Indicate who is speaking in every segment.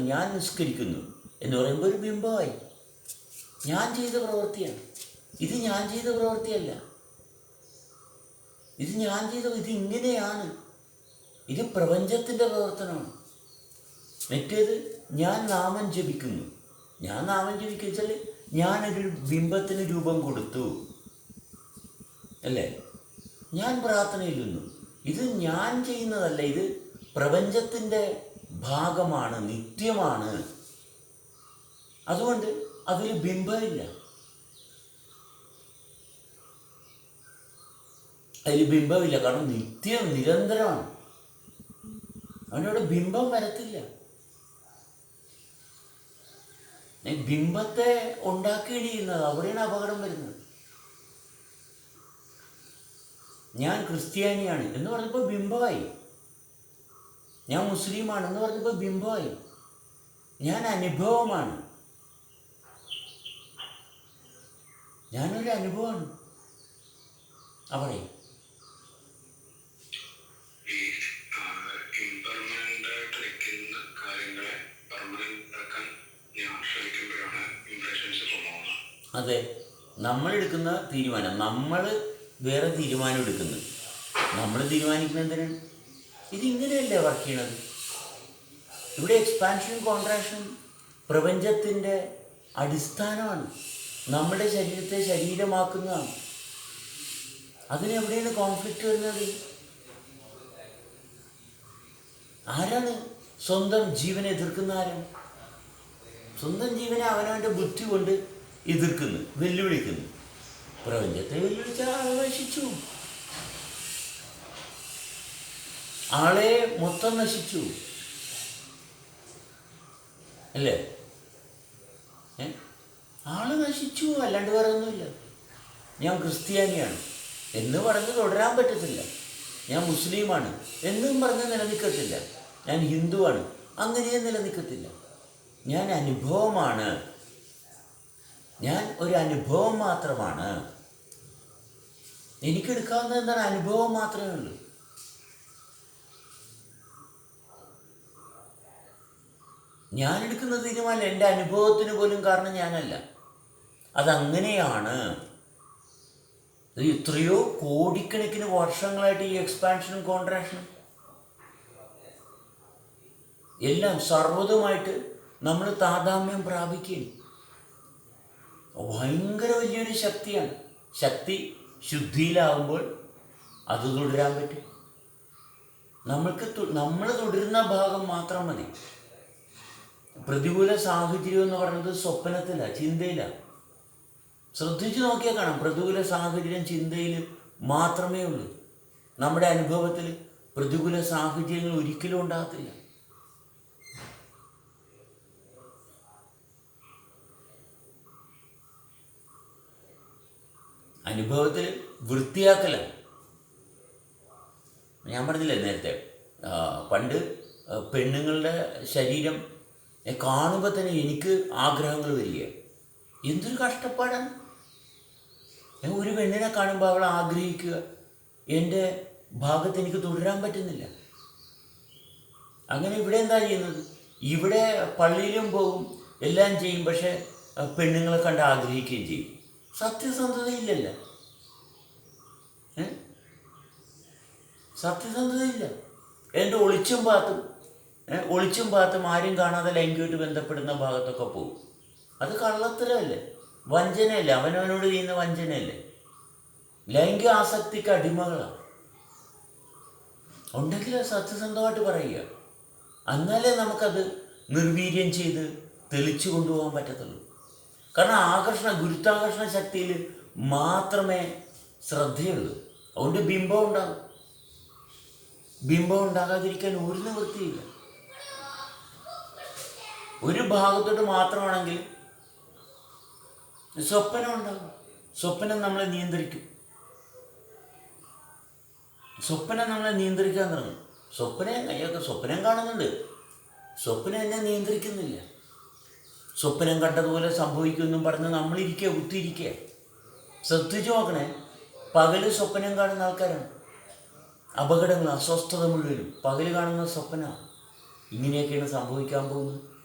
Speaker 1: ഞാൻ നിസ്കരിക്കുന്നു എന്ന് പറയുമ്പോൾ ഒരു ബിംബമായി. ഞാൻ ചെയ്ത പ്രവൃത്തിയാണ്. ഇത് ഞാൻ ചെയ്ത പ്രവൃത്തിയല്ല. ഇത് ഞാൻ ചെയ്ത ഇത് ഇങ്ങനെയാണ്. ഇത് പ്രപഞ്ചത്തിന്റെ പ്രവർത്തനമാണ്. മറ്റേത് ഞാൻ നാമം ജപിക്കുന്നു. ഞാൻ നാമം ജപിക്കുക വെച്ചാൽ ഞാനൊരു ബിംബത്തിന് രൂപം കൊടുത്തു. അല്ലേ? ഞാൻ പ്രാർത്ഥനയിലുന്നു ഇത് ഞാൻ ചെയ്യുന്നതല്ല ഇത് പ്രപഞ്ചത്തിന്റെ ഭാഗമാണ് നിത്യമാണ്. അതുകൊണ്ട് അതിൽ ബിംബമില്ല. അതിൽ ബിംബമില്ല കാരണം നിത്യം നിരന്തരമാണ്. അവനോട് ബിംബം വരത്തില്ല. ബിംബത്തെ ഉണ്ടാക്കിയിടിയുന്നത് അവിടെയാണ് അപകടം വരുന്നത്. ഞാൻ ക്രിസ്ത്യാനിയാണ് എന്ന് പറഞ്ഞപ്പോൾ ബിംബമായി. ഞാൻ മുസ്ലിമാണെന്ന് പറഞ്ഞപ്പോൾ ബിംബമായി. ഞാൻ അനുഭവമാണ്. ഞാനൊരു അനുഭവമാണ്. അവിടെ. അതെ. നമ്മൾ എടുക്കുന്ന തീരുമാനം നമ്മൾ വേറെ തീരുമാനം എടുക്കുന്നു. നമ്മൾ തീരുമാനിക്കുന്നത് എന്തിനാണ്? ഇതിങ്ങനെയല്ലേ വർക്ക് ചെയ്യണത്? ഇവിടെ എക്സ്പാൻഷൻ കോൺട്രാക്ഷൻ പ്രപഞ്ചത്തിന്റെ അടിസ്ഥാനമാണ്. നമ്മുടെ ശരീരത്തെ ശരീരമാക്കുന്നതാണ്. അതിനെവിടെയാണ് കോൺഫ്ലിക്റ്റ് വരുന്നത്? ആരാണ് സ്വന്തം ജീവനെ എതിർക്കുന്ന ആരാണ്? സ്വന്തം ജീവനെ അവനവന്റെ ബുദ്ധി കൊണ്ട് എതിർക്കുന്നു വെല്ലുവിളിക്കുന്നു. പ്രപഞ്ചത്തെ വെല്ലുവിളിച്ചാൽ ആൾ നശിച്ചു ആളെ മൊത്തം നശിച്ചു. അല്ലേ? ആൾ നശിച്ചു. അല്ലാണ്ട് വേറെ ഒന്നുമില്ല. ഞാൻ ക്രിസ്ത്യാനിയാണ്. എന്ന് പറഞ്ഞ് തുടരാൻ പറ്റത്തില്ല. ഞാൻ മുസ്ലിമാണ്. എന്നും പറഞ്ഞ് നിലനിൽക്കത്തില്ല. ഞാൻ ഹിന്ദുവാണ്. അങ്ങനെയും നിലനിൽക്കത്തില്ല. ഞാൻ അനുഭവമാണ്. ഞാൻ ഒരു അനുഭവം മാത്രമാണ്. എനിക്കെടുക്കാവുന്ന എന്താണ്? അനുഭവം മാത്രമേ ഉള്ളൂ. ഞാൻ എടുക്കുന്ന തീരുമാനം എന്റെ അനുഭവത്തിന് പോലും കാരണം ഞാനല്ല. അതങ്ങനെയാണ്. എത്രയോ കോടിക്കണക്കിന് വർഷങ്ങളായിട്ട് ഈ എക്സ്പാൻഷനും കോൺട്രാക്ഷനും എല്ലാം സർവതുമായിട്ട് നമ്മൾ താതാമ്യം പ്രാപിക്കുകയും ഭയങ്കര വലിയൊരു ശക്തിയാണ്. ശക്തി ശുദ്ധിയിലാവുമ്പോൾ അത് തുടരാൻ പറ്റും. നമ്മൾക്ക് നമ്മൾ തുടരുന്ന ഭാഗം മാത്രം മതി. പ്രതികൂല സാഹചര്യം എന്ന് പറയുന്നത് സ്വപ്നത്തില ചിന്തയിലാണ് ശ്രദ്ധിച്ചു നോക്കിയാൽ കാണാം പ്രതികൂല സാഹചര്യം ചിന്തയിൽ മാത്രമേ ഉള്ളൂ. നമ്മുടെ അനുഭവത്തിൽ പ്രതികൂല സാഹചര്യങ്ങൾ ഒരിക്കലും ഉണ്ടാകത്തില്ല. അനുഭവത്തിൽ വൃത്തിയാക്കലാണ് ഞാൻ പറഞ്ഞില്ലേ നേരത്തെ പണ്ട് പെണ്ണുങ്ങളുടെ ശരീരം കാണുമ്പോൾ തന്നെ എനിക്ക് ആഗ്രഹങ്ങൾ വരിക. എന്തൊരു കഷ്ടപ്പാടാണ് ഞാൻ ഒരു പെണ്ണിനെ കാണുമ്പോൾ അവളെ ആഗ്രഹിക്കുക. എന്റെ ഭാഗത്ത് എനിക്ക് തുടരാൻ പറ്റുന്നില്ല. അങ്ങനെ ഇവിടെ എന്താ ചെയ്യുന്നത്? ഇവിടെ പള്ളിയിലും പോകും എല്ലാം ചെയ്യും പക്ഷെ പെണ്ണുങ്ങളെ കണ്ട് ആഗ്രഹിക്കുകയും ചെയ്യും. സത്യസന്ധതയില്ലല്ല സത്യസന്ധതയില്ല എന്റെ ഒളിച്ചും പാത്തും ഒളിച്ചും ഭാഗത്തും ആരും കാണാതെ ലൈംഗികമായിട്ട് ബന്ധപ്പെടുന്ന ഭാഗത്തൊക്കെ പോകും. അത് കള്ളത്തരമല്ലേ? വഞ്ചനയല്ലേ? അവനവനോട് ചെയ്യുന്ന വഞ്ചനയല്ലേ? ലൈംഗിക ആസക്തിക്ക് അടിമകളാണ് ഉണ്ടെങ്കിൽ സത്യസന്ധമായിട്ട് പറയുക. എന്നാലേ നമുക്കത് നിർവീര്യം ചെയ്ത് തെളിച്ചു കൊണ്ടുപോകാൻ പറ്റത്തുള്ളൂ. കാരണം ആകർഷണ ഗുരുത്വാകർഷണ ശക്തിയിൽ മാത്രമേ ശ്രദ്ധയുള്ളൂ. അതുകൊണ്ട് ബിംബം ഉണ്ടാകും ബിംബം ഉണ്ടാകാതിരിക്കാൻ ഒരു നിവൃത്തിയില്ല. ഒരു ഭാഗത്തോട്ട് മാത്രമാണെങ്കിൽ സ്വപ്നം ഉണ്ടാകും. സ്വപ്നം നമ്മളെ നിയന്ത്രിക്കും. സ്വപ്നം നമ്മളെ നിയന്ത്രിക്കാൻ തുടങ്ങും. സ്വപ്നം അയ്യൊക്കെ സ്വപ്നം കാണുന്നുണ്ട്. സ്വപ്നം എന്നെ നിയന്ത്രിക്കുന്നില്ല. സ്വപ്നം കണ്ടതുപോലെ സംഭവിക്കുമെന്നും പറഞ്ഞ് നമ്മളിരിക്കുക കുത്തിയിരിക്കുക ശ്രദ്ധിച്ചു നോക്കണേ. പകൽ സ്വപ്നം കാണുന്ന ആൾക്കാരാണ്. അപകടങ്ങൾ അസ്വസ്ഥത മുഴുവനും പകൽ കാണുന്ന സ്വപ്നമാണ്. ഇങ്ങനെയൊക്കെയാണ് സംഭവിക്കാൻ പോകുന്നത്.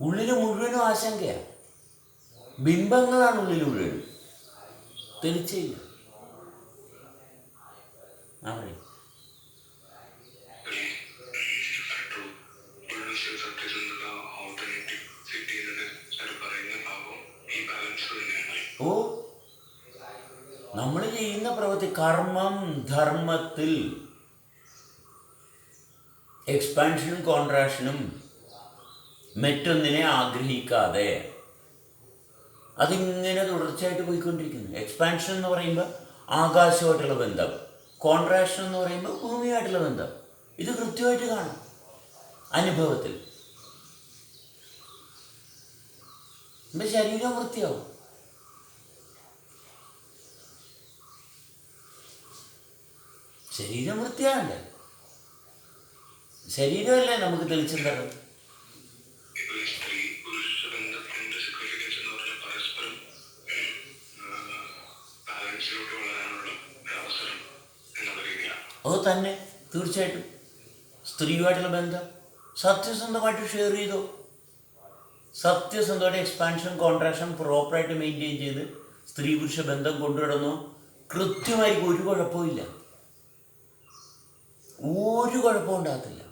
Speaker 1: ഉള്ളിൽ മുഴുവനും ആശങ്കയാണ് ബിംബങ്ങളാണ് ഉള്ളിൽ മുഴുവൻ തെളിച്ചില്ല ഓ നമ്മൾ ചെയ്യുന്ന പ്രവൃത്തി കർമ്മം ധർമ്മത്തിൽ. എക്സ്പാൻഷനും കോൺട്രാക്ഷനും മറ്റൊന്നിനെ ആഗ്രഹിക്കാതെ. അതിങ്ങനെ തുടർച്ചയായിട്ട് പോയിക്കൊണ്ടിരിക്കുന്നു. എക്സ്പാൻഷൻ എന്ന് പറയുമ്പോൾ ആകാശമായിട്ടുള്ള ബന്ധം. കോൺട്രാക്ഷൻ എന്ന് പറയുമ്പോൾ ഭൂമിയായിട്ടുള്ള ബന്ധം. ഇത് കൃത്യമായിട്ട് കാണാം. അനുഭവത്തിൽ. എന്റെ ശരീരം വൃത്തിയാവും. ശരീരം വൃത്തിയാകണ്ടേ? ശരീരമല്ലേ നമുക്ക് തെളിച്ചും അത് തന്നെ തീർച്ചയായിട്ടും സ്ത്രീയുമായിട്ടുള്ള ബന്ധം. സത്യസന്ധമായിട്ട് ഷെയർ ചെയ്തോ. സത്യസന്ധമായിട്ട് എക്സ്പാൻഷൻ കോൺട്രാക്ഷൻ പ്രോപ്പറായിട്ട് മെയിന്റെയിൻ ചെയ്ത് സ്ത്രീ പുരുഷ ബന്ധം കൊണ്ടുവരുന്നു കൃത്യമായിരിക്കും ഒരു കുഴപ്പമില്ല ഒരു കുഴപ്പവും ഉണ്ടാകത്തില്ല.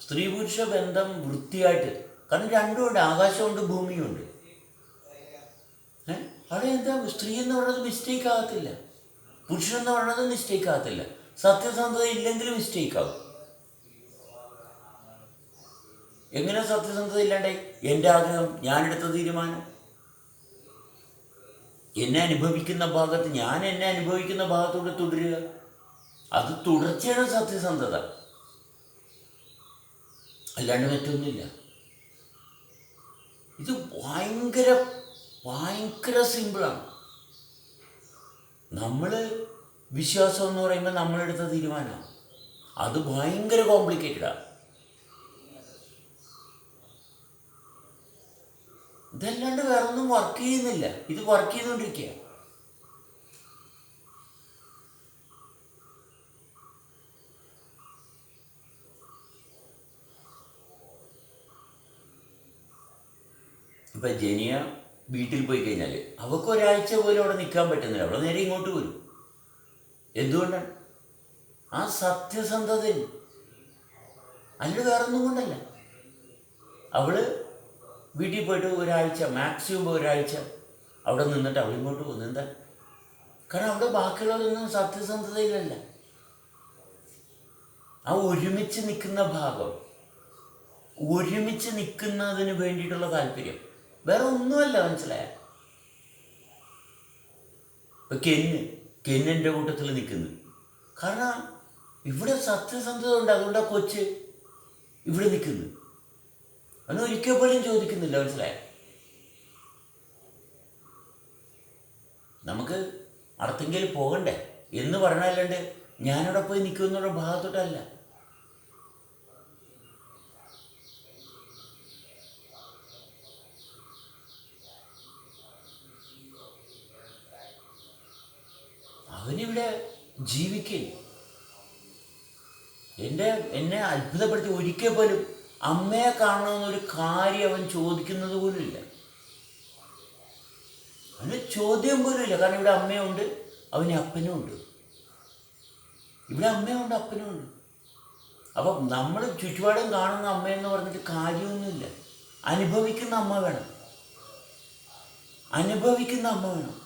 Speaker 1: സ്ത്രീ പുരുഷ ബന്ധം വൃത്തിയായിട്ട് കാരണം രണ്ടുമുണ്ട് ആകാശമുണ്ട് ഭൂമിയുണ്ട് ഏ? അവിടെ എന്താ? സ്ത്രീ എന്ന് പറയുന്നത് മിസ്റ്റേക്ക് ആകത്തില്ല. പുരുഷൻ എന്ന് പറയുന്നത് മിസ്റ്റേക്ക് ആകത്തില്ല. സത്യസന്ധത ഇല്ലെങ്കിൽ മിസ്റ്റേക്ക് ആകും എങ്ങനെ സത്യസന്ധത ഇല്ലാണ്ടേ എന്റെ ആഗ്രഹം ഞാനെടുത്ത തീരുമാനം. എന്നെ അനുഭവിക്കുന്ന ഭാഗത്ത് ഞാൻ എന്നെ അനുഭവിക്കുന്ന ഭാഗത്തൂടെ തുടരുക. അത് തുടർച്ചയാണ് സത്യസന്ധത. അല്ലാണ്ട് മറ്റൊന്നുമില്ല. ഇത് ഭയങ്കര ഭയങ്കര സിമ്പിളാണ് നമ്മൾ വിശ്വാസം എന്ന് പറയുമ്പോൾ നമ്മളെടുത്ത തീരുമാനമാണ് അത് ഭയങ്കര കോംപ്ലിക്കേറ്റഡാണ് ഇതല്ലാണ്ട് വേറെ ഒന്നും വർക്ക് ചെയ്യുന്നില്ല. ഇത് വർക്ക് ചെയ്തുകൊണ്ടിരിക്കുക ഇപ്പം ജനിയ വീട്ടിൽ പോയി കഴിഞ്ഞാൽ അവൾക്ക് ഒരാഴ്ച പോലും അവിടെ നിൽക്കാൻ പറ്റുന്നില്ല. അവിടെ നേരെ ഇങ്ങോട്ട് വരും. എന്തുകൊണ്ടാണ്? ആ സത്യസന്ധതയിൽ. വേറെ വേറൊന്നും കൊണ്ടല്ല. അവൾ വീട്ടിൽ പോയിട്ട് ഒരാഴ്ച മാക്സിമം ഒരാഴ്ച അവിടെ നിന്നിട്ട് അവൾ ഇങ്ങോട്ട് പോകുന്നു. എന്താ? കാരണം അവിടെ ബാക്കിയുള്ളവരൊന്നും സത്യസന്ധതയിലല്ല. ആ ഒരുമിച്ച് നിൽക്കുന്ന ഭാഗം ഒരുമിച്ച് നിൽക്കുന്നതിന് വേണ്ടിയിട്ടുള്ള താല്പര്യം വേറെ ഒന്നുമല്ല മനസ്സിലായ? കെന്ന് കെന്നിന്റെ കൂട്ടത്തിൽ നിൽക്കുന്നു കാരണം ഇവിടെ സത്യസന്ധത ഉണ്ട് അതുകൊണ്ട് ആ കൊച്ച് ഇവിടെ നിൽക്കുന്നു അവന് ഒരിക്കൽ പോലും ചോദിക്കുന്നില്ല മനസ്സിലായ? നമുക്ക് അടുത്തെങ്കിലും പോകണ്ടേ? എന്ന് പറഞ്ഞല്ലാണ്ട് ഞാനവിടെ പോയി നിൽക്കുമെന്നുള്ള ഭാഗത്തോട്ടല്ല. അവനിവിടെ ജീവിക്കേ. എന്റെ എന്നെ അത്ഭുതപ്പെടുത്തി ഒരിക്കൽ പോലും അമ്മയെ കാണണമെന്നൊരു കാര്യം അവൻ ചോദിക്കുന്നത് പോലും ഇല്ല അവന് ചോദ്യം പോലും ഇല്ല കാരണം ഇവിടെ അമ്മയുണ്ട് അവന് അപ്പനും ഉണ്ട് ഇവിടെ അമ്മയുണ്ട് അപ്പനും ഉണ്ട് അപ്പം നമ്മൾ ചുറ്റുപാടും കാണുന്ന അമ്മയെന്ന് പറഞ്ഞിട്ട് കാര്യമൊന്നുമില്ല. അനുഭവിക്കുന്ന അമ്മ വേണം. അനുഭവിക്കുന്ന അമ്മ വേണം.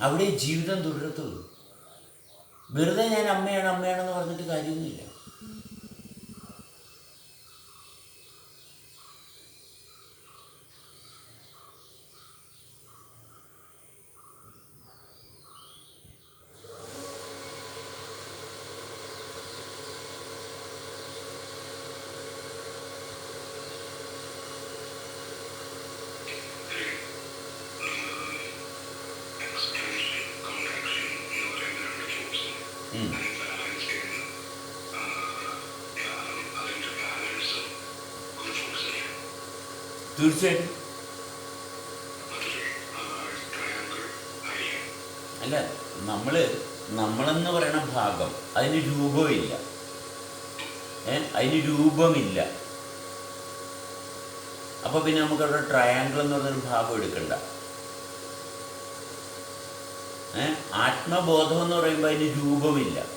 Speaker 1: അവിടെ ജീവിതം തുടരത്തുള്ളൂ. വെറുതെ ഞാൻ അമ്മയാണ് അമ്മയാണെന്ന് പറഞ്ഞിട്ട് കാര്യമൊന്നുമില്ല
Speaker 2: എക്സ്പാൻഷൻ കോൺട്രാക്ഷൻ എന്ന് പറയുന്ന രണ്ട് ഫോഴ്സ്
Speaker 1: ഉം.
Speaker 2: ബാലൻസ് ചെയ്യുന്ന ആ, അതിന്റെ ബാലൻസ് ഒരു ഫോഴ്സ് തന്നെയാണ്
Speaker 1: തീർച്ചയായിട്ടും അല്ല നമ്മൾ നമ്മളെന്ന് പറയുന്ന ഭാഗം അതിന് രൂപമില്ല. ഏ? അതിന് രൂപമില്ല. അപ്പോൾ പിന്നെ നമുക്ക് അവിടെ ട്രയാങ്കിൾ എന്ന് പറഞ്ഞൊരു ഭാഗം എടുക്കണ്ട. ഏ? ആത്മബോധം എന്ന് പറയുമ്പോൾ അതിന് രൂപമില്ല.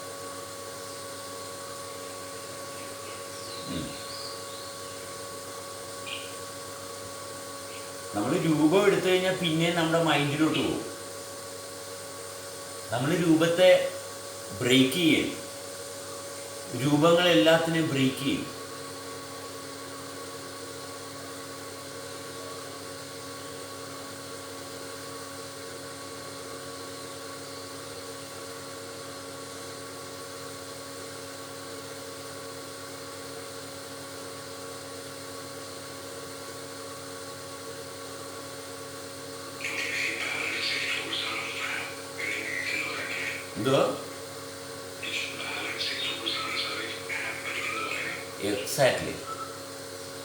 Speaker 1: നമ്മൾ രൂപം എടുത്തു കഴിഞ്ഞാൽ പിന്നെ നമ്മുടെ മൈൻഡിലോട്ട് പോകും. നമ്മൾ രൂപത്തെ ബ്രേക്ക് ചെയ്യും രൂപങ്ങളെല്ലാത്തിനെയും ബ്രേക്ക് ചെയ്യും
Speaker 2: ഈ ബാലൻസിങ് ഫോഴ്സാണ് ഹാപ്പനിങ് എന്ന് പറയുന്നത്
Speaker 1: എന്തോ
Speaker 2: ഈ ബാലൻസിങ് ഫോഴ്സാണ് സാറേ ഹാപ്പനിങ് എന്ന് പറയുന്നത്
Speaker 1: എക്സാക്ട്ലി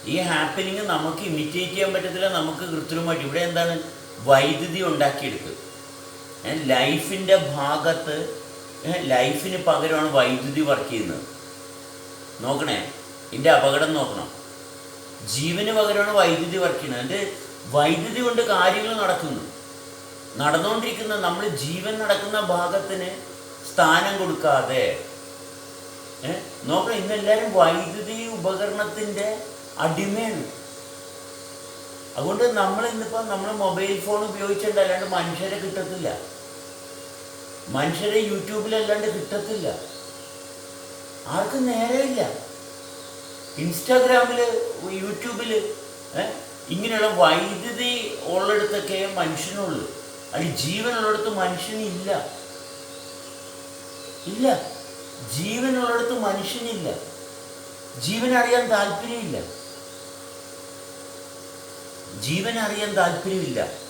Speaker 1: ഈ ഹാപ്പനിങ് നമുക്ക് ഇമിറ്റേറ്റ് ചെയ്യാൻ പറ്റത്തില്ല നമുക്ക് കൃത്രിമമായിട്ട്. ഇവിടെ എന്താണ്? വൈദ്യുതി ഉണ്ടാക്കിയെടുക്കുക ലൈഫിന്റെ ഭാഗത്ത് ലൈഫിന് പകരമാണ് വൈദ്യുതി വർക്ക് ചെയ്യുന്നത്. നോക്കണേ ഇതിന്റെ അപകടം നോക്കണം. ജീവന് പകരമാണ് വൈദ്യുതി വർക്ക് ചെയ്യുന്നത്. എന്റെ വൈദ്യുതി കൊണ്ട് കാര്യങ്ങൾ നടക്കുന്നു. നടന്നുകൊണ്ടിരിക്കുന്ന നമ്മൾ ജീവൻ നടക്കുന്ന ഭാഗത്തിന് സ്ഥാനം കൊടുക്കാതെ? നോക്കണം ഇന്നെല്ലാവരും വൈദ്യുതി ഉപകരണത്തിന്റെ അടിമയാണ്. അതുകൊണ്ട് നമ്മൾ ഇന്നിപ്പോൾ നമ്മൾ മൊബൈൽ ഫോൺ ഉപയോഗിച്ചിട്ട് അല്ലാണ്ട് മനുഷ്യരെ കിട്ടത്തില്ല. മനുഷ്യരെ യൂട്യൂബിലല്ലാണ്ട് കിട്ടത്തില്ല. ആർക്കും നേരമില്ല ഇൻസ്റ്റാഗ്രാമിൽ യൂട്യൂബിൽ ഇങ്ങനെയുള്ള വൈദ്യുതി ഉള്ളിടത്തൊക്കെ മനുഷ്യനുള്ളൂ. അത് ജീവനുള്ളിടത്ത് മനുഷ്യനില്ല. ഇല്ല. ജീവനുള്ളിടത്ത് മനുഷ്യനില്ല. ജീവനറിയാൻ താല്പര്യമില്ല. ജീവനറിയാൻ താല്പര്യമില്ല.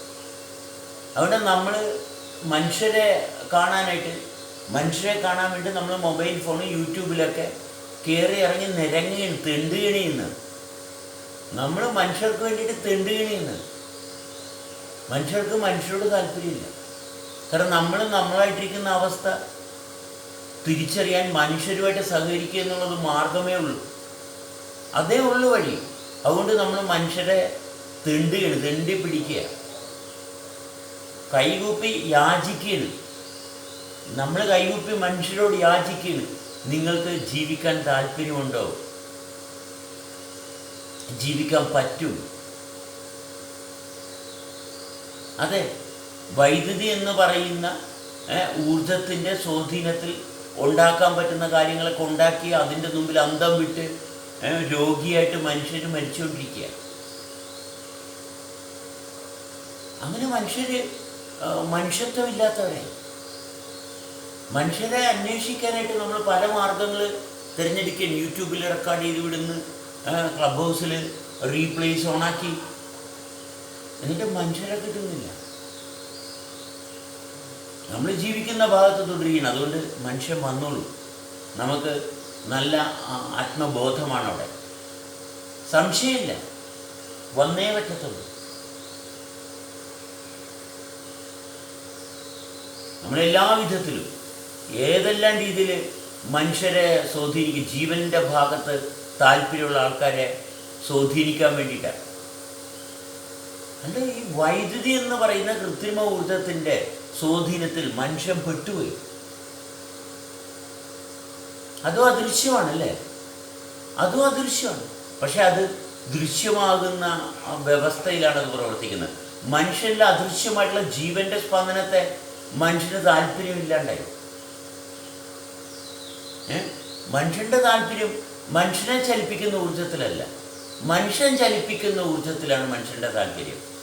Speaker 1: അതുകൊണ്ട് നമ്മൾ മനുഷ്യരെ കാണാനായിട്ട് മനുഷ്യരെ കാണാൻ വേണ്ടി നമ്മൾ മൊബൈൽ ഫോൺ യൂട്യൂബിലൊക്കെ കയറി ഇറങ്ങി നിരങ്ങുകയാണ് തെണ്ടുകണിയുന്നു നമ്മൾ മനുഷ്യർക്ക് വേണ്ടിയിട്ട് തെണ്ടുകണിയുന്നു മനുഷ്യർക്ക് മനുഷ്യരോട് താല്പര്യമില്ല. കാരണം നമ്മൾ നമ്മളായിട്ടിരിക്കുന്ന അവസ്ഥ തിരിച്ചറിയാൻ മനുഷ്യരുമായിട്ട് സഹകരിക്കുക എന്നുള്ളത് മാർഗമേ ഉള്ളൂ. അതേ ഉള്ളു വഴി. അതുകൊണ്ട് നമ്മൾ മനുഷ്യരെ തെണ്ടുകയാണ് തെണ്ടി പിടിക്കുക കൈകൂപ്പി യാചിക്കുകയാണ് നമ്മൾ കൈകൂപ്പി മനുഷ്യരോട് യാചിക്കുകയാണ് നിങ്ങൾക്ക് ജീവിക്കാൻ താല്പര്യമുണ്ടോ? ജീവിക്കാൻ പറ്റും. അതെ വൈദ്യുതി എന്ന് പറയുന്ന ഊർജത്തിന്റെ സ്വാധീനത്തിൽ ഉണ്ടാക്കാൻ പറ്റുന്ന കാര്യങ്ങളൊക്കെ ഉണ്ടാക്കി അതിന്റെ മുമ്പിൽ അന്തം വിട്ട് രോഗിയായിട്ട് മനുഷ്യർ മരിച്ചുകൊണ്ടിരിക്കുക അങ്ങനെ മനുഷ്യർ മനുഷ്യത്വമില്ലാത്തവരെ. മനുഷ്യരെ അന്വേഷിക്കാനായിട്ട് നമ്മൾ പല മാർഗങ്ങൾ തിരഞ്ഞെടുക്കുകയാണ്. യൂട്യൂബിൽ റെക്കോർഡ് ചെയ്ത് വിടുന്നു ക്ലബ് ഹൗസിൽ റീപ്ലേസ് ഓണാക്കി എന്നിട്ട് മനുഷ്യരെ കിട്ടുന്നില്ല. നമ്മൾ ജീവിക്കുന്ന ഭാഗത്ത് തുടരുകയാണ് അതുകൊണ്ട് മനുഷ്യൻ വന്നോളൂ. നമുക്ക് നല്ല ആത്മബോധമാണ് അവിടെ. സംശയമില്ല. വന്നേ പറ്റത്തുള്ളൂ. നമ്മളെല്ലാ വിധത്തിലും ഏതെല്ലാം രീതിയിൽ മനുഷ്യരെ സ്വാധീനിക്കും ജീവന്റെ ഭാഗത്ത് താല്പര്യമുള്ള ആൾക്കാരെ സ്വാധീനിക്കാൻ വേണ്ടിയിട്ടാണ്. അല്ല ഈ വൈദ്യുതി എന്ന് പറയുന്ന കൃത്രിമ ഊർജത്തിന്റെ സ്വാധീനത്തിൽ മനുഷ്യൻ പെട്ടുപോയി? അതും അദൃശ്യമാണല്ലേ? അതും അദൃശ്യമാണ്. പക്ഷെ അത് ദൃശ്യമാകുന്ന വ്യവസ്ഥയിലാണ് അത് പ്രവർത്തിക്കുന്നത്. മനുഷ്യന്റെ അദൃശ്യമായിട്ടുള്ള ജീവന്റെ സ്പന്ദനത്തെ മനുഷ്യന് താല്പര്യമില്ലാണ്ടായി ഏ? മനുഷ്യന്റെ താല്പര്യം മനുഷ്യനെ ചലിപ്പിക്കുന്ന ഊർജത്തിലല്ല മനുഷ്യൻ ചലിപ്പിക്കുന്ന ഊർജത്തിലാണ് മനുഷ്യന്റെ താല്പര്യം.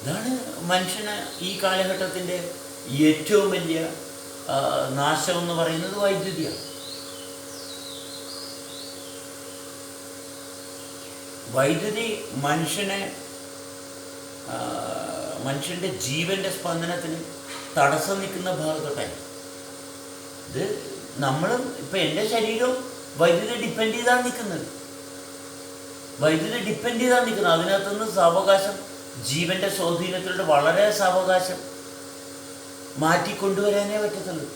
Speaker 1: ഇതാണ് മനുഷ്യന് ഈ കാലഘട്ടത്തിന്റെ ഏറ്റവും വലിയ നാശം എന്ന് പറയുന്നത് വൈദ്യുതിയാണ്. വൈദ്യുതി മനുഷ്യനെ മനുഷ്യന്റെ ജീവന്റെ സ്പന്ദനത്തിന് തടസ്സം നിൽക്കുന്ന ഭാഗത്തോട്ടായി ഇത് നമ്മളും ഇപ്പം എന്റെ ശരീരവും വൈദ്യുതി ഡിപ്പെൻഡ് ചെയ്താണ് നിൽക്കുന്നത്. വൈദ്യുതി ഡിപ്പെൻഡ് ചെയ്താണ് നിൽക്കുന്നത്. അതിനകത്തുനിന്ന് സാവകാശം ജീവന്റെ സ്വാധീനത്തിലൂടെ വളരെ സാവകാശം മാറ്റിക്കൊണ്ടുവരാനേ പറ്റത്തുള്ളൂ.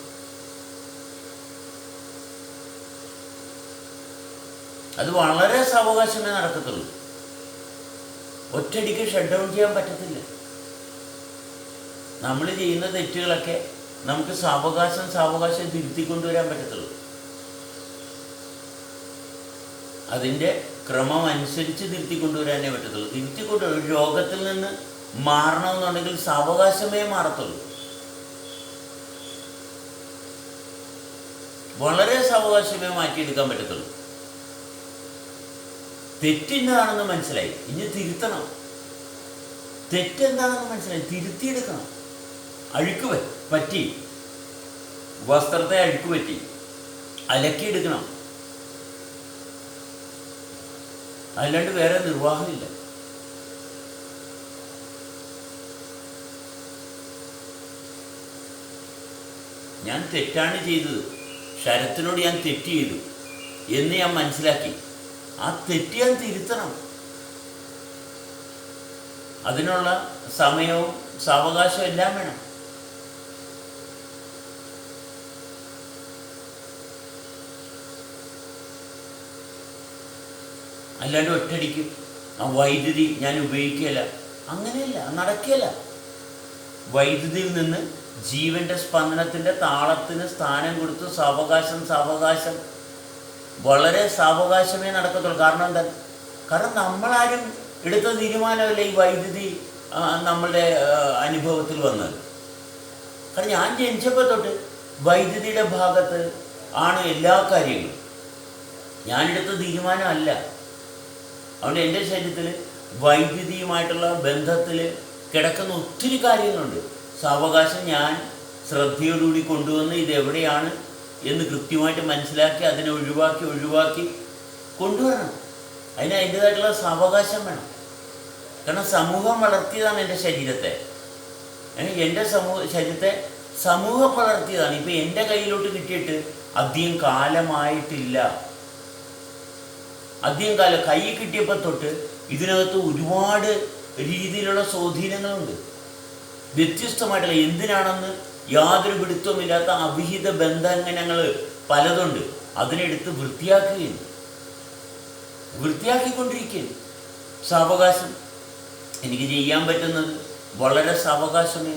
Speaker 1: അത് വളരെ സാവകാശമേ നടക്കത്തുള്ളൂ. ഒറ്റടിക്ക് ഷട്ട് ഡൗൺ ചെയ്യാൻ പറ്റത്തില്ല. നമ്മൾ ചെയ്യുന്ന തെറ്റുകളൊക്കെ നമുക്ക് സാവകാശം സാവകാശം തിരുത്തിക്കൊണ്ടുവരാൻ പറ്റത്തുള്ളൂ. അതിന്റെ ക്രമം അനുസരിച്ച് തിരുത്തി കൊണ്ടുവരാനേ പറ്റത്തുള്ളൂ. തിരുത്തി കൊണ്ടുവരും രോഗത്തിൽ നിന്ന് മാറണമെന്നുണ്ടെങ്കിൽ സാവകാശമേ മാറത്തുള്ളൂ. വളരെ സാവകാശമേ മാറ്റിയെടുക്കാൻ പറ്റത്തുള്ളൂ. തെറ്റെന്താണെന്ന് മനസ്സിലായി. ഇനി തിരുത്തണം. തെറ്റെന്താണെന്ന് മനസ്സിലായി. തിരുത്തിയെടുക്കണം. അഴുക്ക് പറ്റി. വസ്ത്രത്തെ അഴുക്ക് പറ്റി അലക്കിയെടുക്കണം. അല്ലാണ്ട് വേറെ നിർവാഹമില്ല. ഞാൻ തെറ്റാണ് ചെയ്തത്. ശരത്തിനോട് ഞാൻ തെറ്റ് ചെയ്തു എന്ന് ഞാൻ മനസ്സിലാക്കി. ആ തെറ്റ് ഞാൻ തിരുത്തണം. അതിനുള്ള സമയവും സാവകാശവും എല്ലാം വേണം. അല്ലാണ്ട് ഒറ്റടിക്ക് ആ വൈദ്യുതി ഞാൻ ഉപയോഗിക്കുകയല്ല. അങ്ങനെയല്ല നടക്കുകയല്ല. വൈദ്യുതിയിൽ നിന്ന് ജീവന്റെ സ്പന്ദനത്തിന്റെ താളത്തിന് സ്ഥാനം കൊടുത്ത് സാവകാശം സാവകാശം. വളരെ സാവകാശമേ നടക്കത്തുള്ളൂ. കാരണം എന്താ? കാരണം നമ്മളാരും എടുത്ത തീരുമാനമല്ല ഈ വൈദ്യുതി നമ്മളുടെ അനുഭവത്തിൽ വന്നത്. കാരണം ഞാൻ ജനിച്ചപ്പോൾ തൊട്ട് വൈദ്യുതിയുടെ ഭാഗത്ത് ആണ് എല്ലാ കാര്യങ്ങളും. ഞാനെടുത്ത തീരുമാനമല്ല. അതുകൊണ്ട് എന്റെ ശരീരത്തിൽ വൈദ്യുതിയുമായിട്ടുള്ള ബന്ധത്തിൽ കിടക്കുന്ന ഒത്തിരി കാര്യങ്ങളുണ്ട്. സാവകാശം ഞാൻ ശ്രദ്ധയോടുകൂടി കൊണ്ടുവന്ന് ഇത് എവിടെയാണ് എന്ന് കൃത്യമായിട്ട് മനസ്സിലാക്കി അതിനെ ഒഴിവാക്കി ഒഴിവാക്കി കൊണ്ടുവരണം. അതിന് അതിന്റേതായിട്ടുള്ള സാവകാശം വേണം. കാരണം സമൂഹം വളർത്തിയതാണ് എന്റെ ശരീരത്തെ. എന്റെ സമൂഹ ശരീരത്തെ സമൂഹം വളർത്തിയതാണ്. ഇപ്പം എന്റെ കയ്യിലോട്ട് കിട്ടിയിട്ട് അധികം കാലമായിട്ടില്ല. അധികം കാലം കൈ കിട്ടിയപ്പോൾ തൊട്ട് ഇതിനകത്ത് ഒരുപാട് രീതിയിലുള്ള സ്വാധീനങ്ങളുണ്ട്. വ്യത്യസ്തമായിട്ടുള്ള എന്തിനാണെന്ന് യാതൊരു പിടുത്തവുമില്ലാത്ത അവിഹിത ബന്ധങ്ങൾ പലതുണ്ട്. അതിനെടുത്ത് വൃത്തിയാക്കുകയും വൃത്തിയാക്കിക്കൊണ്ടിരിക്കുകയും സാവകാശം. എനിക്ക് ചെയ്യാൻ പറ്റുന്നത് വളരെ സാവകാശമേ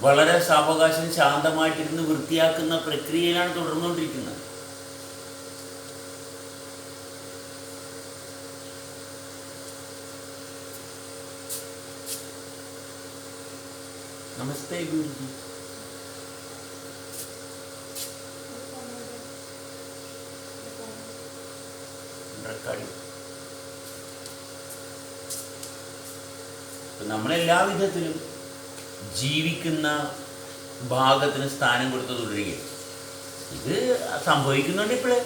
Speaker 1: വളരെ സാവകാശം ശാന്തമായിട്ടിരുന്ന് വൃത്തിയാക്കുന്ന പ്രക്രിയയിലാണ് തുടർന്നുകൊണ്ടിരിക്കുന്നത്. നമസ്തേ ഗുരുജി നമ്മളെല്ലാ വിധത്തിലും ജീവിക്കുന്ന ഭാഗത്തിന് സ്ഥാനം കൊടുത്ത് തുടരുകയും ഇത് സംഭവിക്കുന്നുണ്ട് ഇപ്പോഴേ.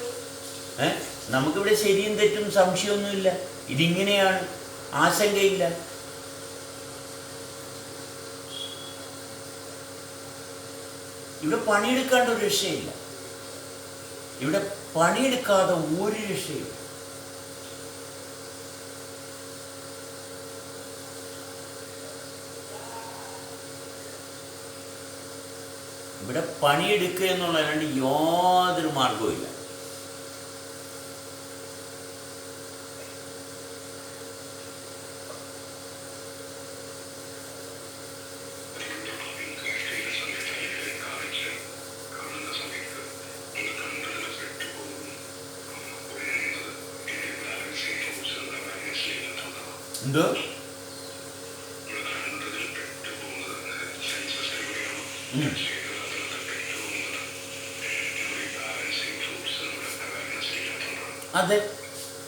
Speaker 1: ഏഹ് നമുക്കിവിടെ ശരിയും തെറ്റും സംശയമൊന്നുമില്ല. ഇതിങ്ങനെയാണ്. ആശങ്കയില്ല. ഇവിടെ പണിയെടുക്കേണ്ട ഒരു രക്ഷയില്ല. ഇവിടെ പണിയെടുക്കാതെ ഒരു രക്ഷയില്ല. ഇവിടെ പണിയെടുക്കുക എന്നുള്ളതല്ലാണ്ട് യാതൊരു മാർഗവുമില്ല.
Speaker 2: ചെയ്യാത്തതാണ്
Speaker 1: അതെ.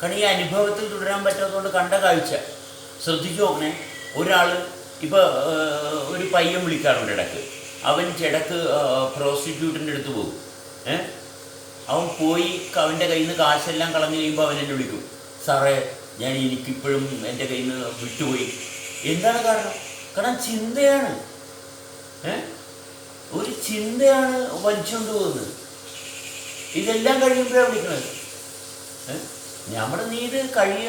Speaker 1: കാരണം ഈ അനുഭവത്തിൽ തുടരാൻ പറ്റാത്തതുകൊണ്ട് കണ്ട കാഴ്ച. ശ്രദ്ധിച്ചു നോക്കണേ. ഒരാൾ ഇപ്പോൾ ഒരു പയ്യൻ വിളിക്കാറുണ്ട് ഇടയ്ക്ക് അവൻ ചിടക്ക് പ്രോസ്റ്റിറ്റ്യൂട്ടിന്റെ അടുത്ത് പോകും. ഏ? അവൻ പോയി അവന്റെ കയ്യിൽ നിന്ന് കാശെല്ലാം കളഞ്ഞു കഴിയുമ്പോൾ അവൻ എന്നെ വിളിക്കും. സാറേ ഞാൻ എനിക്കിപ്പോഴും എന്റെ കയ്യിൽ നിന്ന് വിട്ടുപോയി. എന്താണ് കാരണം? കാരണം ചിന്തയാണ്. ഒരു ചിന്തയാണ് വലിച്ചുകൊണ്ട് പോകുന്നത്. ഇതെല്ലാം കഴിയുമ്പോഴാണ് വിളിക്കുന്നത്? നമ്മുടെ നീ ഇത്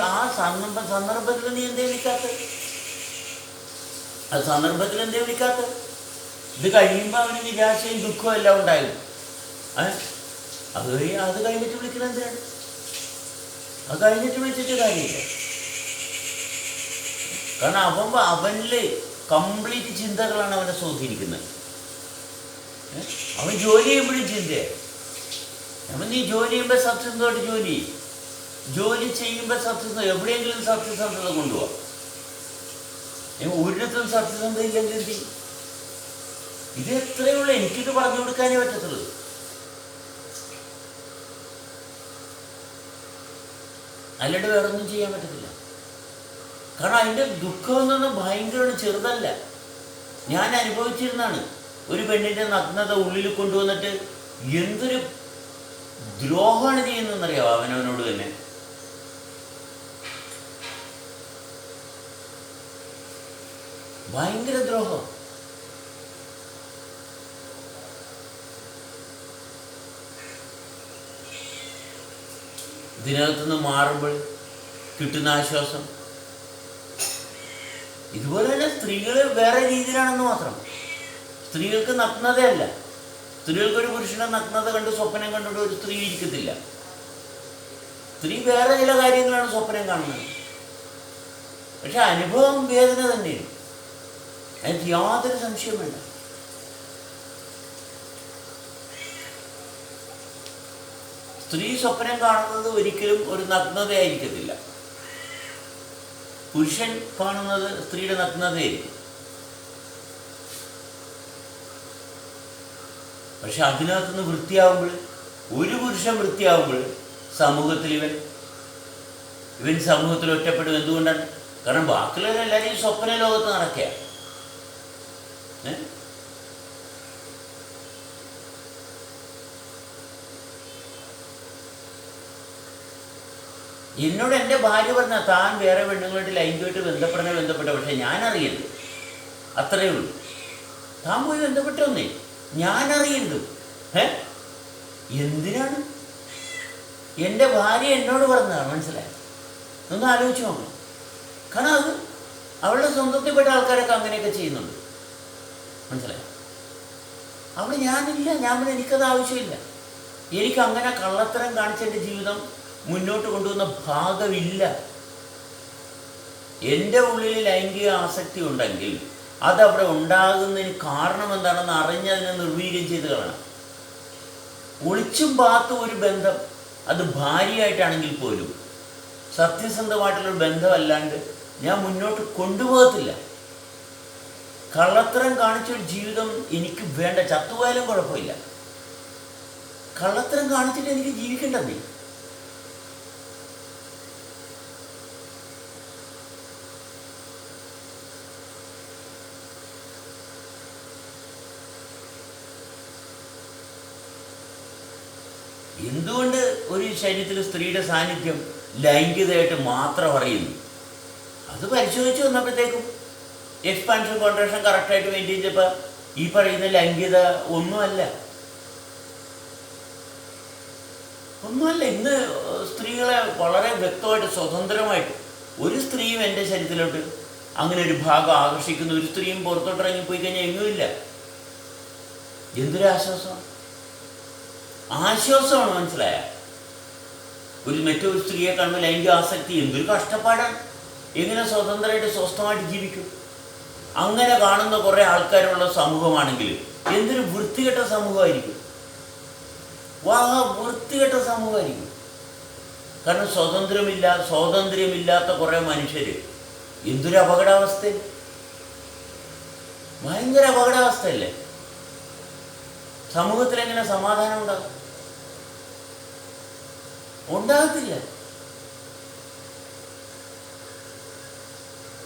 Speaker 1: ആ സന്ദർഭ സന്ദർഭത്തിൽ നീ എന്തേ വിളിക്കാത്ത? ആ സന്ദർഭത്തിൽ എന്തേ വിളിക്കാത്ത? ഇത് കഴിയുമ്പോൾ അവന് നിരാശയും ദുഃഖവും എല്ലാം ഉണ്ടായിരുന്നു അത് അത് കഴിഞ്ഞിട്ട് വിളിക്കുന്നത് എന്തിനാണ്? അത് കഴിഞ്ഞിട്ട് വെച്ചിട്ട് കാര്യമില്ല കാരണം അവൻ അവനിൽ കംപ്ലീറ്റ് ചിന്തകളാണ് അവനെ സ്വാധീനിക്കുന്നത്? അവൻ ജോലി ചെയ്യുമ്പോഴും ചിന്തയാണ് അവൻ നീ ജോലി ചെയ്യുമ്പോൾ സത്യസന്ധമായിട്ട് ജോലി ജോലി ചെയ്യുമ്പോൾ സത്യസന്ധ എവിടെയെങ്കിലും സത്യസന്ധത കൊണ്ടുപോകാം ഒരിടത്തും സത്യസന്ധ ഇല്ലെങ്കിൽ എന്ത്? ഇത് എത്രയുള്ളൂ? എനിക്കിത് പറഞ്ഞു കൊടുക്കാനേ പറ്റത്തുള്ളൂ. അല്ലാണ്ട് വേറെ ഒന്നും ചെയ്യാൻ പറ്റത്തില്ല. കാരണം അതിന്റെ ദുഃഖം എന്നൊന്നും ഭയങ്കരമാണ് ചെറുതല്ല. ഞാൻ അനുഭവിച്ചിരുന്നാണ് ഒരു പെണ്ണിന്റെ നഗ്നത ഉള്ളിൽ കൊണ്ടുവന്നിട്ട് എന്തൊരു ദ്രോഹമാണ് ചെയ്യുന്നതെന്നറിയാമോ അവനവനോട് തന്നെ? ഭയങ്കര ദ്രോഹം. ഇതിനകത്തുനിന്ന് മാറുമ്പോൾ കിട്ടുന്ന ആശ്വാസം. ഇതുപോലെ തന്നെ സ്ത്രീകൾ വേറെ രീതിയിലാണെന്ന് മാത്രം. സ്ത്രീകൾക്ക് നഗ്നതയല്ല. സ്ത്രീകൾക്ക് ഒരു പുരുഷനെ നഗ്നത കണ്ട് സ്വപ്നം കണ്ടുകൊണ്ട് ഒരു സ്ത്രീ ഇരിക്കത്തില്ല. സ്ത്രീ വേറെ ചില കാര്യങ്ങളാണ് സ്വപ്നം കാണുന്നത്. പക്ഷെ അനുഭവം വേദന തന്നെയാണ്. അതിന് യാതൊരു സംശയവും സ്ത്രീ സ്വപ്നം കാണുന്നത് ഒരിക്കലും ഒരു നഗ്നതയായിരിക്കത്തില്ല. പുരുഷൻ കാണുന്നത് സ്ത്രീയുടെ നഗ്നതയായിരിക്കും. പക്ഷെ അതിനകത്തുനിന്ന് വൃത്തിയാവുമ്പോൾ ഒരു പുരുഷൻ വൃത്തിയാവുമ്പോൾ സമൂഹത്തിൽ ഇവൻ ഇവൻ സമൂഹത്തിൽ ഒറ്റപ്പെടും. എന്തുകൊണ്ടാണ്? കാരണം ബാക്കിയുള്ളവരെല്ലാവരും സ്വപ്ന ലോകത്ത് നടക്കുക ഏ? എന്നോട് എന്റെ ഭാര്യ പറഞ്ഞ താൻ വേറെ പെണ്ണുങ്ങളായിട്ട് ലൈംഗികമായിട്ട് ബന്ധപ്പെടണേ ബന്ധപ്പെട്ട? പക്ഷേ ഞാൻ അറിയരുത് അത്രയേ ഉള്ളൂ. താൻ പോയി ബന്ധപ്പെട്ടൊന്നേ ഞാൻ അറിയരുത് ഏ എന്തിനാണ്? എന്റെ ഭാര്യ എന്നോട് പറഞ്ഞതാണ് മനസ്സിലായത് ഒന്ന് ആലോചിച്ച് നോക്കണം കാരണം അത് അവളുടെ സ്വന്തത്തിൽപ്പെട്ട ആൾക്കാരൊക്കെ അങ്ങനെയൊക്കെ ചെയ്യുന്നുണ്ട്. മനസ്സിലായോ? അവിടെ ഞാനില്ല. ഞാൻ എനിക്കത് ആവശ്യമില്ല. എനിക്ക് അങ്ങനെ കള്ളത്തരം കാണിച്ച എന്റെ ജീവിതം മുന്നോട്ട് കൊണ്ടുവന്ന ഭാഗമില്ല. എന്റെ ഉള്ളിൽ ലൈംഗിക ആസക്തി ഉണ്ടെങ്കിൽ അതവിടെ ഉണ്ടാകുന്നതിന് കാരണം എന്താണെന്ന് അറിഞ്ഞ് അതിനെ നിർവീര്യം ചെയ്ത് കളയണം. ഒളിച്ചും പാത്തും ഒരു ബന്ധം അത് ഭാര്യയായിട്ടാണെങ്കിൽ പോലും. സത്യസന്ധമായിട്ടുള്ളൊരു ബന്ധമല്ലാണ്ട് ഞാൻ മുന്നോട്ട് കൊണ്ടുപോകത്തില്ല. കള്ളത്തരം കാണിച്ചൊരു ജീവിതം എനിക്ക് വേണ്ട ചത്തുപോയാലും കുഴപ്പമില്ല. കള്ളത്തരം കാണിച്ചിട്ട് എനിക്ക് ജീവിക്കേണ്ടതേ എന്തുകൊണ്ട് ഒരു ശരീരത്തിൽ സ്ത്രീയുടെ സാന്നിധ്യം ലൈംഗികതയായിട്ട് മാത്രം അറിയുന്നു? അത് പരിശോധിച്ച് വന്നപ്പോഴത്തേക്കും എക്സ്പാൻഷൻ കോൺട്രാക്ഷൻ കറക്റ്റായിട്ട് മെയിന്റെയിൻ ചെയ്തപ്പോൾ ഈ പറയുന്ന ലൈംഗികത ഒന്നുമല്ല. ഒന്നുമല്ല ഇന്ന് സ്ത്രീകളെ വളരെ വ്യക്തമായിട്ട് സ്വതന്ത്രമായിട്ട് ഒരു സ്ത്രീയും എന്റെ ശരീരത്തിലോട്ട് അങ്ങനെ ഒരു ഭാഗം ആകർഷിക്കുന്ന ഒരു സ്ത്രീയും പുറത്തോട്ട് ഇറങ്ങിപ്പോയി കഴിഞ്ഞാൽ എങ്ങുമില്ല. എന്തൊരു ആശ്വാസം? ആശ്വാസമാണ് മനസ്സിലായ? ഒരു മറ്റൊരു സ്ത്രീയെ കാണുമ്പോൾ ലൈംഗിക ആസക്തി എന്തൊരു കഷ്ടപ്പാടാണ്. എങ്ങനെ സ്വതന്ത്രമായിട്ട് സ്വസ്ഥമായിട്ട് ജീവിക്കും? അങ്ങനെ കാണുന്ന കുറേ ആൾക്കാരുള്ള സമൂഹമാണെങ്കിൽ എന്തൊരു വൃത്തികെട്ട സമൂഹമായിരിക്കും? വാ വൃത്തികെട്ട സമൂഹമായിരിക്കും. കാരണം സ്വതന്ത്രമില്ല സ്വാതന്ത്ര്യമില്ലാത്ത കുറേ മനുഷ്യർ എന്തൊരു അപകടാവസ്ഥ ഭയങ്കര അപകടാവസ്ഥയല്ലേ? സമൂഹത്തിൽ എങ്ങനെ സമാധാനം ഉണ്ടാകും ഉണ്ടാകത്തില്ല.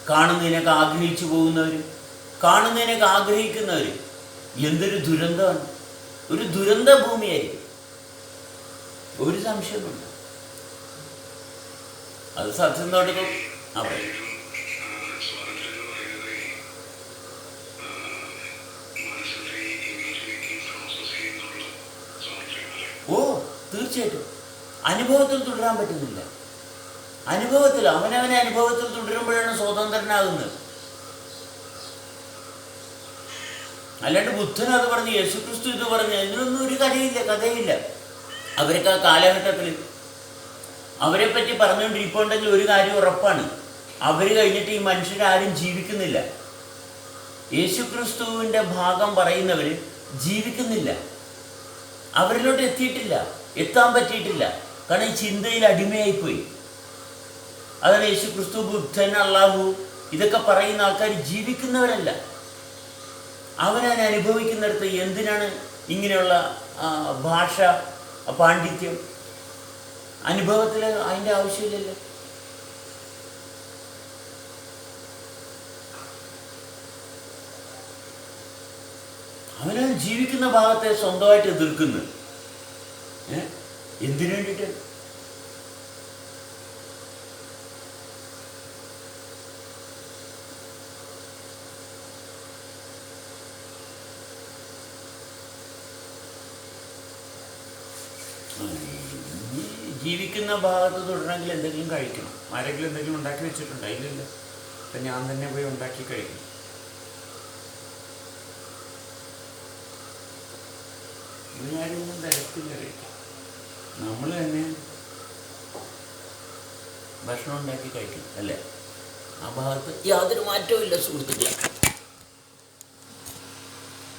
Speaker 1: കാണുന്നതിനൊക്കെ ആഗ്രഹിച്ചു പോകുന്നവര് കാണുന്നതിനൊക്കെ ആഗ്രഹിക്കുന്നവര് എന്തൊരു ദുരന്തമാണ്. ഒരു ദുരന്ത ഭൂമിയായിരിക്കും ഒരു സംശയമുണ്ട് അത് സത്യം തോട്ടിക്കും? അവിടെ അനുഭവത്തിൽ തുടരാൻ പറ്റുന്നില്ല. അനുഭവത്തിൽ അവനവനെ അനുഭവത്തിൽ തുടരുമ്പോഴാണ് സ്വതന്ത്രനാകുന്നത്. അല്ലാണ്ട് ബുദ്ധൻ അത് പറഞ്ഞ് യേശുക്രിസ്തു ഇത് പറഞ്ഞു ഇതിനൊന്നും ഒരു കഥയില്ല കഥയില്ല. അവർക്ക് ആ കാലഘട്ടത്തിൽ അവരെ പറ്റി പറഞ്ഞുകൊണ്ടിരിപ്പുണ്ടെങ്കിൽ ഒരു കാര്യം ഉറപ്പാണ്. അവർ കഴിഞ്ഞിട്ട് ഈ മനുഷ്യരാരും ജീവിക്കുന്നില്ല. യേശുക്രിസ്തുവിന്റെ ഭാഗം പറയുന്നവർ ജീവിക്കുന്നില്ല. അവരിലോട്ട് എത്തിയിട്ടില്ല എത്താൻ പറ്റിയിട്ടില്ല. കാരണം ഈ ചിന്തയിൽ അടിമയായിപ്പോയി. അതാണ് യേശു ക്രിസ്തു ബുദ്ധൻ അള്ളാഹു ഇതൊക്കെ പറയുന്ന ആൾക്കാർ ജീവിക്കുന്നവരല്ല. അവനവൻ അനുഭവിക്കുന്നിടത്ത് എന്തിനാണ് ഇങ്ങനെയുള്ള ഭാഷ പാണ്ഡിത്യം? അനുഭവത്തിൽ അതിന്റെ ആവശ്യമില്ലല്ലോ. അവനവൻ ജീവിക്കുന്ന ഭാഗത്തെ സ്വന്തമായിട്ട് എതിർക്കുന്നു. ഏ? എന്തിനു വേണ്ടിയിട്ട് ജീവിക്കുന്ന ഭാഗത്ത് തുടരണമെങ്കിൽ എന്തെങ്കിലും കഴിക്കണം. ആരെങ്കിലും എന്തെങ്കിലും ഉണ്ടാക്കി വെച്ചിട്ടുണ്ടോ? ഇല്ലല്ലോ. അപ്പം ഞാൻ തന്നെ പോയി ഉണ്ടാക്കി കഴിക്കും. ഒന്നും തരത്തില്ല കഴിക്കും നമ്മൾ തന്നെ ഭക്ഷണം ഉണ്ടാക്കി കഴിക്കും അല്ലേ? ആ ഭാഗത്ത് യാതൊരു മാറ്റവും ഇല്ല സുഹൃത്തുക്കളെ.